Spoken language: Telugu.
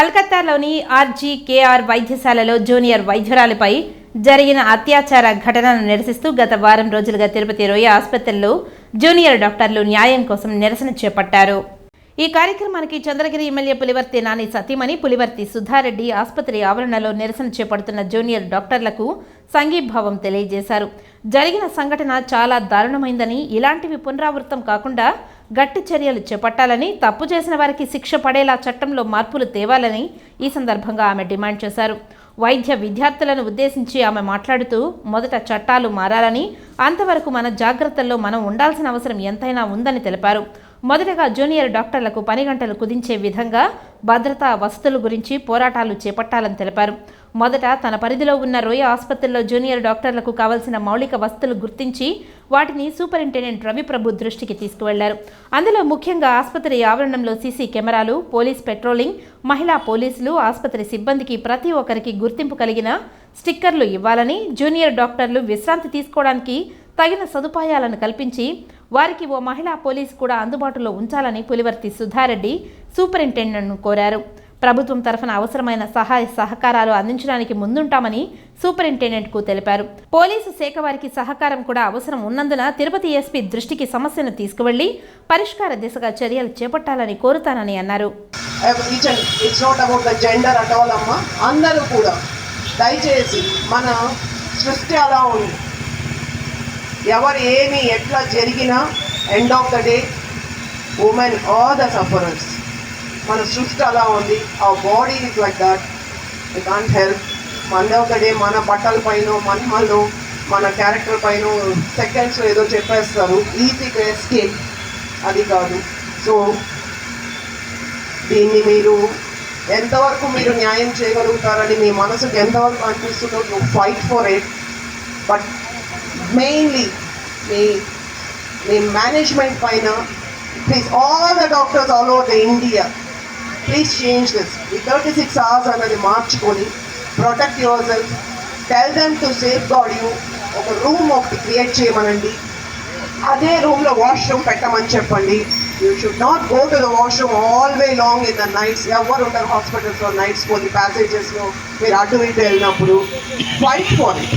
కలకత్తాలోని ఆర్జీకేఆర్ వైద్యశాలలో జూనియర్ వైద్యురాలిపై జరిగిన అత్యాచార ఘటనను నిరసిస్తూ గత వారం రోజులుగా తిరుపతి రోయ ఆసుపత్రిలో జూనియర్ డాక్టర్లు న్యాయం కోసం నిరసన చేపట్టారు. ఈ కార్యక్రమానికి చంద్రగిరి ఎమ్మెల్యే పులివర్తి నాని సతీమణి పులివర్తి సుధారెడ్డి ఆసుపత్రి ఆవరణలో నిరసన చేపడుతున్న జూనియర్ డాక్టర్లకు సంఘీభావం తెలియజేశారు. జరిగిన సంఘటన చాలా దారుణమైందని ఇలాంటివి పునరావృతం కాకుండా గట్టి చర్యలు చేపట్టాలని తప్పు చేసిన వారికి శిక్ష పడేలా చట్టంలో మార్పులు తేవాలని ఈ సందర్భంగా ఆమె డిమాండ్ చేశారు. వైద్య విద్యార్థులను ఉద్దేశించి ఆమె మాట్లాడుతూ మొదట చట్టాలు మారాలని అంతవరకు మన జాగ్రత్తల్లో మనం ఉండాల్సిన అవసరం ఎంతైనా ఉందని తెలిపారు. మొదటగా జూనియర్ డాక్టర్లకు పని గంటలు కుదించే విధంగా భద్రతా వసతుల గురించి పోరాటాలు చేపట్టాలని తెలిపారు. మొదట తన పరిధిలో ఉన్న రోయ ఆసుపత్రిలో జూనియర్ డాక్టర్లకు కావలసిన మౌలిక వసతులు గుర్తించి వాటిని సూపరింటెండెంట్ రవిప్రభు దృష్టికి తీసుకువెళ్ళారు. అందులో ముఖ్యంగా ఆసుపత్రి ఆవరణంలో సీసీ కెమెరాలు పోలీస్ పెట్రోలింగ్ మహిళా పోలీసులు ఆసుపత్రి సిబ్బందికి ప్రతి ఒక్కరికి గుర్తింపు కలిగిన స్టిక్కర్లు ఇవ్వాలని జూనియర్ డాక్టర్లు విశ్రాంతి తీసుకోవడానికి తగిన సదుపాయాలను కల్పించి వారికి ఓ మహిళా పోలీసు కూడా అందుబాటులో ఉంచాలని పులివర్తి సుధారెడ్డి సూపరింటెండెంట్ను కోరారు. ప్రభుత్వం తరఫున అవసరమైన సహాయ సహకారాలు అందించడానికి ముందుంటామని సూపరింటెండెంట్కు తెలిపారు. పోలీసు శాఖ వారికి సహకారం కూడా అవసరం ఉన్నందున తిరుపతి ఎస్పీ దృష్టికి సమస్యను తీసుకువెళ్ళి పరిష్కార దిశగా చర్యలు చేపట్టాలని కోరుతానని అన్నారు. అందరూ కూడా దయచేసి మన సృష్టి అలా ఉంది. ఎవరు ఏమి ఎట్లా జరిగినా end of the day women are the sufferers మన సృష్టి అలా ఉంది. ఆ body is like that you can't help మన ఆఫ్ ద డే మన బట్టల పైన మనలో మన క్యారెక్టర్ పైన సెకండ్స్లో ఏదో చెప్పేస్తారు. ఈజీగా ఎస్కేప్ అది కాదు. సో దీన్ని మీరు ఎంతవరకు మీరు న్యాయం చేయగలుగుతారని మీ మనసుకు ఎంతవరకు అనిపిస్తుందో fight for it but mainly మీ మీ మేనేజ్మెంట్ పైన please all the doctors all over the India please change this ఈ థర్టీ సిక్స్ అవర్స్ అన్నది మార్చుకొని protect yourself tell them to safe God you ఒక రూమ్ ఒకటి క్రియేట్ చేయమనండి. అదే రూమ్లో వాష్రూమ్ పెట్టమని చెప్పండి. You should not go to the washroom all way long in the nights ఎవరు ఉంటారు హాస్పిటల్స్లో నైట్స్ పోయి ప్యాసేజెస్లో మీరు అటు ఇటు వెళ్ళినప్పుడు ఫైట్ ఫర్ ఇట్